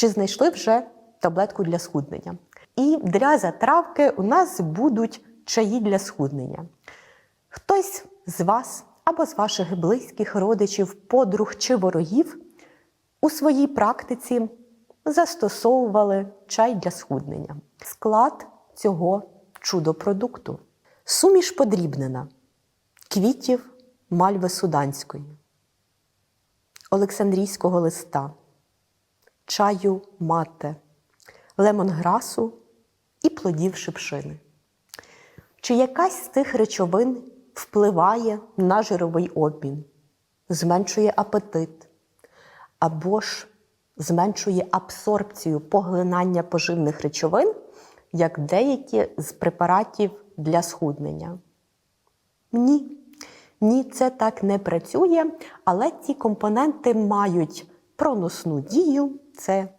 Чи знайшли вже таблетку для схуднення? І для затравки у нас будуть чаї для схуднення. Хтось з вас або з ваших близьких родичів, подруг чи ворогів у своїй практиці застосовували чай для схуднення. Склад цього чудо-продукту. Суміш подрібнена квітів мальви суданської, Олександрійського листа, чаю мате, лемонграсу і плодів шипшини. Чи якась з цих речовин впливає на жировий обмін, зменшує апетит або ж зменшує абсорбцію поглинання поживних речовин, як деякі з препаратів для схуднення? Ні. Ні, це так не працює, але ці компоненти мають проносну дію, це